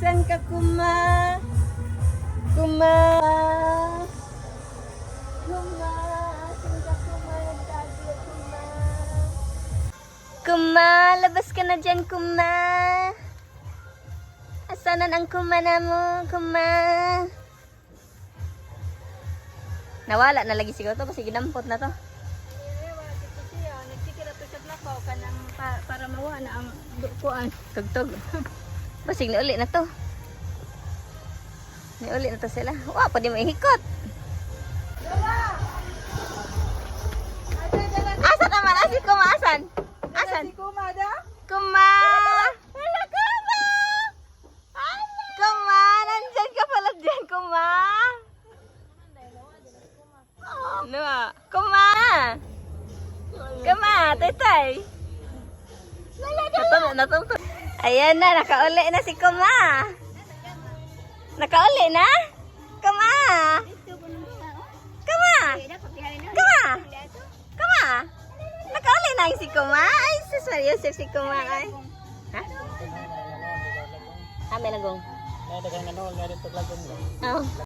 Nasaan ka, Kuma? Kuma? Kuma? Asan ka, Kuma? Nagtago, Kuma? Kuma, labas ka na dyan, Kuma. Asanan ang Kuma na mo, Kuma? Nawala na lagi siguro to kasi ginampot na to. para mawala ang kuan. Tugtog. Basig na uli na to. Ni uli na to sila. Wa, pwede mo ihikot. Asan naman? Asan si Kuma? Asan? Asan? Kumada? Kuma! Wala Kuma! Kuma! Nandyan ka pala dyan, Kuma! Ano? Kuma! Kuma! Tetay! Natuto, natuto. Ayan na, nakauli na si Kuma! Nakauli na? Kuma! Kuma! Kuma! Kuma! Nakauli na si Kuma? Ay, sus Maria Joseph si Kuma ay. Ha? Ah, may nagong. May dagang nanol, may rin paglagong mo. Oh.